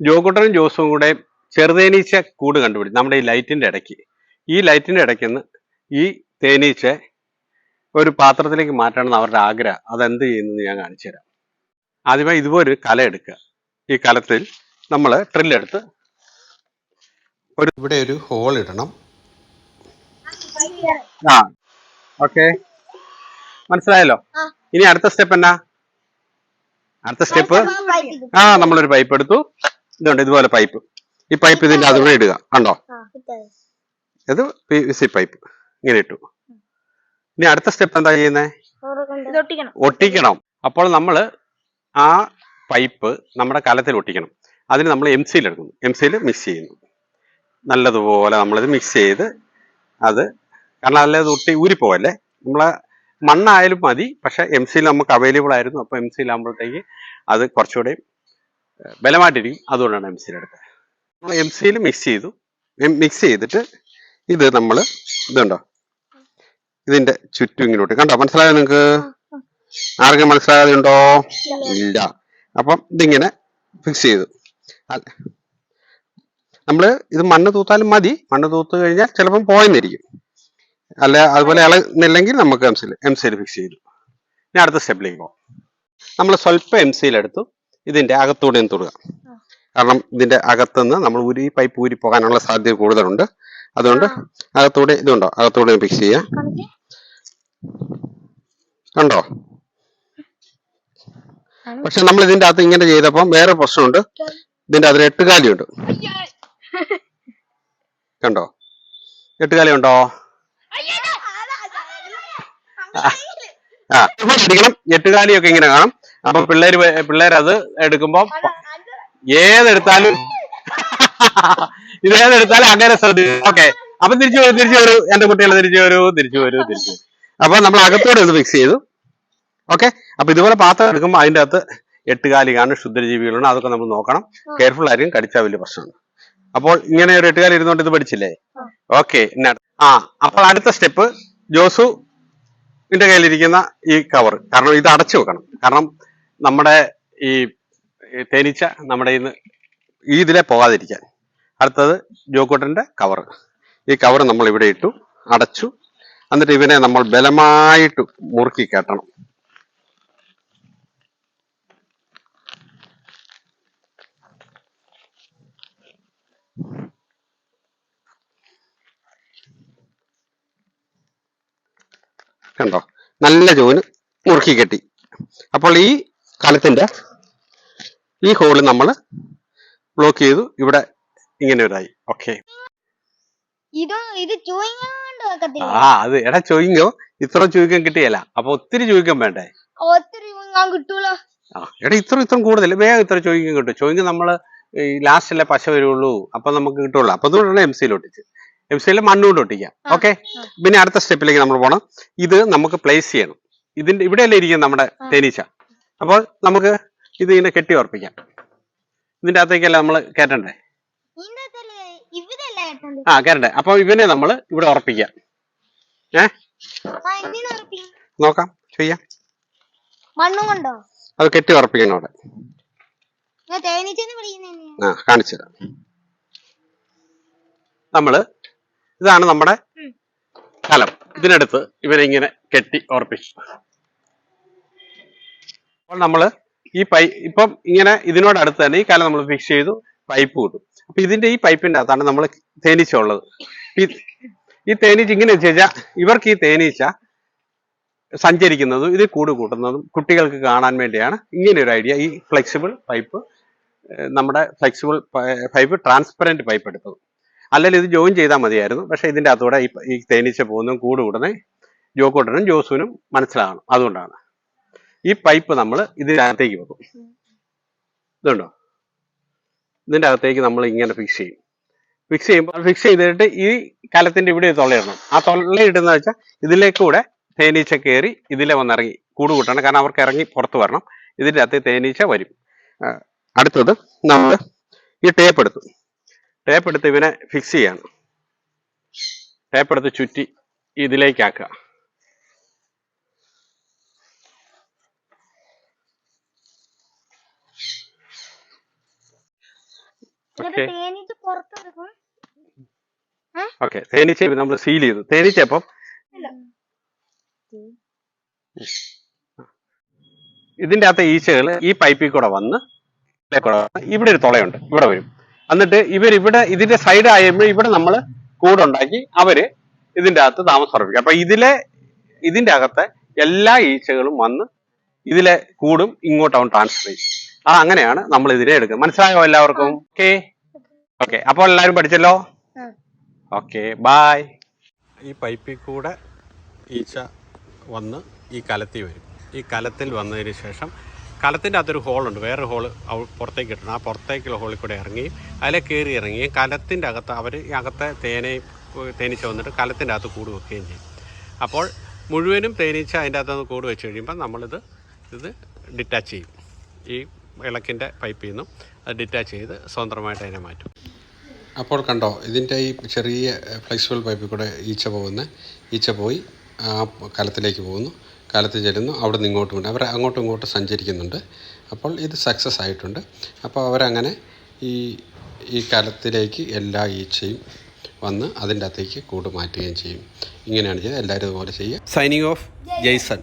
ജോകുട്ടനും ജോസും കൂടെ ചെറുതേനീച്ച കൂട് കണ്ടുപിടിച്ചു നമ്മുടെ ഈ ലൈറ്റിന്റെ ഇടയ്ക്ക്. ഈ ലൈറ്റിന്റെ ഇടയ്ക്ക് നിന്ന് ഈ തേനീച്ച ഒരു പാത്രത്തിലേക്ക് മാറ്റണമെന്ന് അവരുടെ ആഗ്രഹം. അതെന്ത് ചെയ്യുന്നതെന്ന് ഞാൻ കാണിച്ചു തരാം. ആദ്യമായി ഇതുപോലെ ഒരു കല എടുക്കുക. ഈ കലത്തിൽ നമ്മൾ ട്രില്ലെടുത്ത് ഒരു ഇവിടെ ഒരു ഹോൾ ഇടണം. ആ ഓക്കെ. മനസ്സിലായല്ലോ? ഇനി അടുത്ത സ്റ്റെപ്പ് എന്നാ? അടുത്ത സ്റ്റെപ്പ് ആ നമ്മളൊരു പൈപ്പ് എടുത്തു. ഇതുണ്ട് ഇതുപോലെ പൈപ്പ് ഈ പൈപ്പ് ഇതിന്റെ അതുകൂടെ ഇടുക. കണ്ടോ? ഇത് പി സി പൈപ്പ് ഇങ്ങനെ ഇട്ടു. ഇനി അടുത്ത സ്റ്റെപ്പ് എന്താ ചെയ്യുന്നത് ഇതൊട്ടിക്കണം. ഒട്ടിക്കണം. അപ്പോൾ നമ്മൾ ആ പൈപ്പ് നമ്മുടെ കലത്തിൽ ഒട്ടിക്കണം. അതിന് നമ്മൾ എം സിയിൽ എടുക്കുന്നു. എം സിയിൽ മിക്സ് ചെയ്യുന്നു. നല്ലതുപോലെ നമ്മളിത് മിക്സ് ചെയ്ത് അത് കാരണം അല്ലാതെ ഒട്ടി ഊരിപ്പോവല്ലേ? നമ്മളെ മണ്ണായാലും മതി. പക്ഷെ എം സിയിൽ നമുക്ക് അവൈലബിൾ ആയിരുന്നു. അപ്പോൾ എം സിയിൽ ആകുമ്പോഴത്തേക്ക് അത് കുറച്ചുകൂടെ ബലമായിട്ടിരിക്കും അതുകൊണ്ടാണ് എം സിയിൽ എടുത്തത് നമ്മൾ എം സിയിൽ മിക്സ് ചെയ്തു. മിക്സ് ചെയ്തിട്ട് ഇത് നമ്മൾ ഇതുണ്ടോ ഇതിന്റെ ചുറ്റും ഇങ്ങോട്ട്. കണ്ടോ? മനസ്സിലായോ നിങ്ങൾക്ക് ആർക്കും മനസ്സിലാകാതെ ഉണ്ടോ ഇല്ല. അപ്പം ഇതിങ്ങനെ ഫിക്സ് ചെയ്തു. നമ്മൾ ഇത് മണ്ണ് തൂത്താലും മതി. മണ്ണ് തൂത്ത് കഴിഞ്ഞാൽ ചിലപ്പം പോയെന്നിരിക്കും. അല്ല അതുപോലെ ഇളകുന്നില്ലെങ്കിൽ നമുക്ക് എം സിയിൽ എം സിയിൽ ഫിക്സ് ചെയ്തു. ഇനി അടുത്ത സ്റ്റെപ്പിലേക്ക് പോകാം നമ്മൾ സ്വല്പം എം സിയിൽ എടുത്തു. ഇതിന്റെ അകത്തൂടെ ഒന്ന് തൊടുക. കാരണം ഇതിന്റെ അകത്തുനിന്ന് നമ്മൾ ഊരി പൈപ്പ് ഊരി പോകാനുള്ള സാധ്യത കൂടുതലുണ്ട്. അതുകൊണ്ട് അകത്തൂടെ ഇതുണ്ടോ? അകത്തൂടെ ഫിക്സ് ചെയ്യാം. കണ്ടോ പക്ഷെ നമ്മൾ ഇതിന്റെ അകത്ത് ഇങ്ങനെ ചെയ്തപ്പം വേറെ പ്രശ്നമുണ്ട്. ഇതിന്റെ അതിൽ എട്ടുകാലിയുണ്ട് കണ്ടോ? എട്ടുകാലി ഉണ്ടോ? ആ. എട്ടുകാലിയൊക്കെ ഇങ്ങനെ കാണും. അപ്പൊ പിള്ളേര് പിള്ളേർ പിള്ളേര് അത് എടുക്കുമ്പോ ഏതെടുത്താലും ഇതേതെടുത്താലും അങ്ങനെ ശ്രദ്ധിക്കും ഓക്കെ. അപ്പൊ തിരിച്ചു വരൂ തിരിച്ചു വരൂ. എന്റെ കുട്ടികൾ തിരിച്ചു വരൂ തിരിച്ചു വരൂ തിരിച്ചു അപ്പൊ നമ്മൾ അകത്തോടെ ഒന്ന് ഫിക്സ് ചെയ്തു. ഓക്കെ. അപ്പൊ ഇതുപോലെ പാത്രം എടുക്കുമ്പോൾ അതിന്റെ അകത്ത് എട്ടുകാലികാണ് ക്ഷുദ്രജീവികളാണ് അതൊക്കെ നമ്മൾ നോക്കണം. കെയർഫുൾ ആയിരിക്കും. കടിച്ചാൽ വലിയ പ്രശ്നമാണ് അപ്പോൾ ഇങ്ങനെ ഒരു എട്ടുകാലി ഇരുന്നോണ്ട് ഇത് പഠിച്ചില്ലേ? ഓക്കെ. ആ. അപ്പോൾ അടുത്ത സ്റ്റെപ്പ് ജോസു ഇന്റെ കയ്യിലിരിക്കുന്ന ഈ കവർ കാരണം ഇത് അടച്ചു വെക്കണം. കാരണം നമ്മുടെ ഈ തേനീച്ച നമ്മുടെ ഇന്ന് ഈ ഇതിലെ പോകാതിരിക്കാൻ. അടുത്തത് ജോക്കോട്ടന്റെ കവർ ഈ കവർ നമ്മൾ ഇവിടെ ഇട്ടു അടച്ചു. എന്നിട്ട് ഇവനെ നമ്മൾ ബലമായിട്ട് മുറുക്കി കെട്ടണം. കണ്ടോ? നല്ല ജോന് മുറുക്കി കെട്ടി. അപ്പോൾ ഈ കലത്തിന്റെ ഈ ഹോൾ നമ്മൾ ബ്ലോക്ക് ചെയ്തു. ഇവിടെ ഇങ്ങനെ ഒരായി ഓക്കെ ആ അത് എടാ ചോയിങ്ങോ. ഇത്ര ചോദിക്കാൻ കിട്ടിയല്ല. അപ്പൊ ഒത്തിരി ചോദിക്കാൻ വേണ്ടേ? എടാ ഇത്ര ഇത്ര കൂടുതൽ. വേഗം ഇത്ര ചോദിക്കാൻ കിട്ടും. ചോദിക്കാൻ നമ്മൾ ഈ ലാസ്റ്റല്ലേ പശ വരുള്ളൂ. അപ്പൊ നമുക്ക് കിട്ടുള്ളൂ. അപ്പൊ അതുകൊണ്ടാണ് എം സിയിൽ ഒട്ടിച്ച്. എം സിയിൽ മണ്ണുകൊണ്ട് ഒട്ടിക്കാം. ഓക്കെ പിന്നെ അടുത്ത സ്റ്റെപ്പിലേക്ക് നമ്മൾ പോണം. ഇത് നമുക്ക് പ്ലേസ് ചെയ്യണം. ഇതിന്റെ ഇവിടെയല്ലേ ഇരിക്കും നമ്മുടെ തേനീച്ച? അപ്പോൾ നമുക്ക് ഇത് ഇങ്ങനെ കെട്ടി ഉറപ്പിക്കാം ഇതിന്റെ അകത്തേക്കല്ല നമ്മൾ കയറ്റണ്ടേ? ആ കയറണ്ടേ. അപ്പൊ ഇവനെ നമ്മൾ ഇവിടെ ഉറപ്പിക്കാം. ഏ? നോക്കാം ചെയ്യാം. മണ്ണും കൊണ്ടോ? അത് കെട്ടി ഉറപ്പിക്കണം അവിടെ ആ കാണിച്ചു തരാം. നമ്മൾ ഇതാണ് നമ്മുടെ സ്ഥലം ഇതിനടുത്ത് ഇവനെ ഇങ്ങനെ കെട്ടി ഉറപ്പിച്ചു. അപ്പോൾ നമ്മൾ ഈ പൈ ഇപ്പം ഇങ്ങനെ ഇതിനോട് അടുത്ത് തന്നെ ഈ കാലം നമ്മൾ ഫിക്സ് ചെയ്തു പൈപ്പ് കിട്ടും അപ്പൊ ഇതിന്റെ ഈ പൈപ്പിന്റെ അകത്താണ് നമ്മൾ തേനീച്ച ഉള്ളത് ഈ തേനീച്ച ഇങ്ങനെ വെച്ച് കഴിഞ്ഞാൽ ഇവർക്ക് ഈ തേനീച്ച സഞ്ചരിക്കുന്നതും ഇത് കൂട് കൂട്ടുന്നതും കുട്ടികൾക്ക് കാണാൻ വേണ്ടിയാണ് ഇങ്ങനെ ഒരു ഐഡിയ ഈ ഫ്ലെക്സിബിൾ പൈപ്പ് നമ്മുടെ ഫ്ലെക്സിബിൾ പൈപ്പ് ട്രാൻസ്പെറന്റ് പൈപ്പ് എടുത്തത്. അല്ലെങ്കിൽ ഇത് ജോയിൻ ചെയ്താൽ മതിയായിരുന്നു. പക്ഷെ ഇതിന്റെ അകത്തൂടെ ഈ തേനീച്ച പോകുന്നതും കൂട് കൂടുന്നതും ജോക്കോട്ടനും ജോസുവിനും മനസ്സിലാകണം. അതുകൊണ്ടാണ്. ഈ പൈപ്പ് നമ്മൾ ഇതിനകത്തേക്ക് വെക്കും. ഇതുണ്ടോ? ഇതിന്റെ അകത്തേക്ക് നമ്മൾ ഇങ്ങനെ ഫിക്സ് ചെയ്യും. ഫിക്സ് ചെയ്യുമ്പോൾ ഫിക്സ് ചെയ്തിട്ട് ഈ കലത്തിന്റെ ഇവിടെ തൊള്ളയിടണം. ആ തൊള്ളയിടുന്ന വെച്ചാൽ ഇതിലേക്കൂടെ തേനീച്ച കയറി ഇതിലെ വന്നിറങ്ങി കൂട് കൂട്ടണം. കാരണം അവർക്ക് ഇറങ്ങി പുറത്ത് വരണം. ഇതിന്റെ അകത്ത് തേനീച്ച വരും. അടുത്തത് നമ്മൾ ഈ ടേപ്പ് എടുത്തു. ടേപ്പ് എടുത്ത് ഇവനെ ഫിക്സ് ചെയ്യാണ്. ടേപ്പ് എടുത്ത് ചുറ്റി ഇതിലേക്ക് ഓക്കെ തേനീച്ച നമ്മൾ സീൽ ചെയ്തു. തേനീച്ച അപ്പം ഇതിന്റെ അകത്തെ ഈച്ചകൾ ഈ പൈപ്പിൽ കൂടെ വന്ന് ഇവിടെ ഒരു തുളയുണ്ട്. ഇവിടെ വരും. എന്നിട്ട് ഇവർ ഇവിടെ ഇതിന്റെ സൈഡ് ആയുമ്പോൾ ഇവിടെ നമ്മൾ കൂടുണ്ടാക്കി അവർ ഇതിന്റെ അകത്ത് താമസം ഉറപ്പിക്കും അപ്പൊ ഇതിലെ ഇതിന്റെ അകത്തെ എല്ലാ ഈച്ചകളും വന്ന് ഇതിലെ കൂടും ഇങ്ങോട്ട് ഇങ്ങോട്ടാവും ട്രാൻസ്ഫർ ചെയ്യും. ആ അങ്ങനെയാണ് നമ്മൾ ഇതിനെ എടുക്കുന്നത്. മനസ്സിലായോ എല്ലാവർക്കും? ഓക്കെ ഓക്കെ അപ്പോൾ എല്ലാവരും പഠിച്ചല്ലോ. ഓക്കെ ബായ് ഈ പൈപ്പിൽ കൂടെ ഈച്ച വന്ന് ഈ കലത്തിൽ വരും. ഈ കലത്തിൽ വന്നതിന് ശേഷം കലത്തിന്റെ അകത്തൊരു ഹോളുണ്ട്. വേറൊരു ഹോൾ പുറത്തേക്ക് കിട്ടണം. ആ പുറത്തേക്കുള്ള ഹോളിൽ കൂടെ ഇറങ്ങി അതിലെ കയറി ഇറങ്ങി കലത്തിന്റെ അകത്ത് അവർ ഈ അകത്തെ തേനയും തേനീച്ച വന്നിട്ട് കലത്തിന്റെ അകത്ത് കൂട് വെക്കുകയും ചെയ്യും. അപ്പോൾ മുഴുവനും തേനീച്ച അതിന്റെ അകത്തുനിന്ന് കൂട് വെച്ച് കഴിയുമ്പോൾ നമ്മളിത് ഇത് ഡിറ്റാച്ച് ചെയ്യും. ഈ വിളക്കിന്റെ പൈപ്പിൽ നിന്നും അത് ഡിറ്റാച്ച് ചെയ്ത് സ്വതന്ത്രമായിട്ട് അതിനെ മാറ്റും. അപ്പോൾ കണ്ടോ ഇതിന്റെ ഈ ചെറിയ ഫ്ലെക്സിബിൾ പൈപ്പിൽ കൂടെ ഈച്ച പോകുന്ന ഈച്ച പോയി ആ കലത്തിലേക്ക് പോകുന്നു. കലത്തിൽ ചെല്ലുന്നു അവിടെ നിന്ന് ഇങ്ങോട്ടും ഉണ്ട് അവർ അങ്ങോട്ടും ഇങ്ങോട്ടും സഞ്ചരിക്കുന്നുണ്ട്. അപ്പോൾ ഇത് സക്സസ് ആയിട്ടുണ്ട്. അപ്പോൾ അവരങ്ങനെ ഈ ഈ കലത്തിലേക്ക് എല്ലാ ഈച്ചയും വന്ന് അതിന്റെ അകത്തേക്ക് കൂട് മാറ്റുകയും ചെയ്യും. ഇങ്ങനെയാണ് ചെയ്യുന്നത് എല്ലാവരും ഇതുപോലെ ചെയ്യുക. Signing off Jason